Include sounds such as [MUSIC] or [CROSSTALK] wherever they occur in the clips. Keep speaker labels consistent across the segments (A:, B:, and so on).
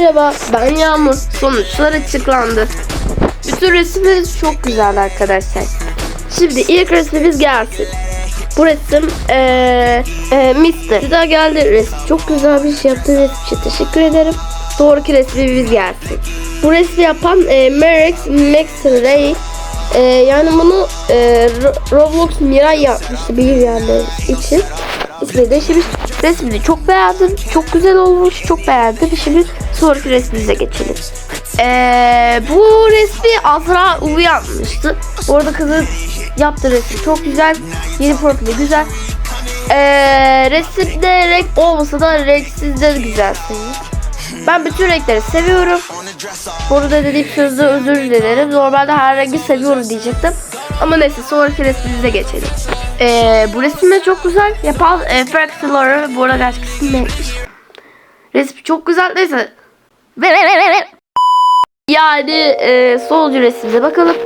A: Merhaba ben Yağmur. Sonuçlar açıklandı. Bütün resimlerimiz çok güzel arkadaşlar. Şimdi ilk resmimiz gelsin. Bu resim eee eee Mister. Daha geldi resim. Çok güzel bir şey yaptı resim için teşekkür ederim. Sonraki resmimiz gelsin. Bu resmi yapan eee Marex Max Ray. Yani bunu Ro- Roblox Miray yapmıştı bir yerler için. İsmi de şimdi resmini çok beğendim. Çok güzel olmuş. Çok beğendim. Şimdi sonraki resmimize geçelim. Ee, bu resmi Azra Uvu yapmıştı. Orada kızın yaptığı resim çok güzel. Yeni profili güzel. Ee, resimde renk olmasa da renksiz de güzel. Ben bütün renkleri seviyorum. Burada dediğim sözde özür dilerim. Normalde her rengi seviyorum diyecektim. Ama neyse sonraki resmimize geçelim. Ee, bu resim de çok güzel. Yapan e, Stallone. Bu arada ismi neymiş? Resim çok güzel. Neyse. Yani e, sonuncu resmimize bakalım.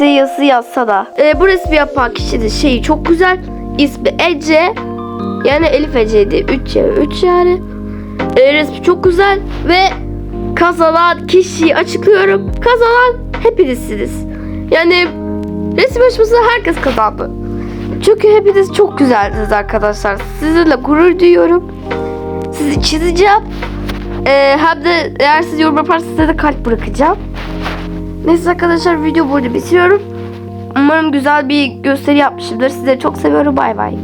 A: [COUGHS] Yazısı yazsa da. E, bu resmi yapan kişinin şeyi çok güzel. İsmi Ece. Yani Elif Ece'ydi. 3 ya 3 yani. E, resmi çok güzel ve kazanan kişiyi açıklıyorum. Kazanan hepinizsiniz. Yani resim yarışmasında herkes kazandı. Çünkü hepiniz çok güzeldiniz arkadaşlar. Sizinle gurur duyuyorum. Sizi çizeceğim. Ee, hem de eğer siz yorum yaparsanız size de kalp bırakacağım. Neyse arkadaşlar video burada bitiriyorum. Umarım güzel bir gösteri yapmışımdır. Sizleri çok seviyorum. Bay bay.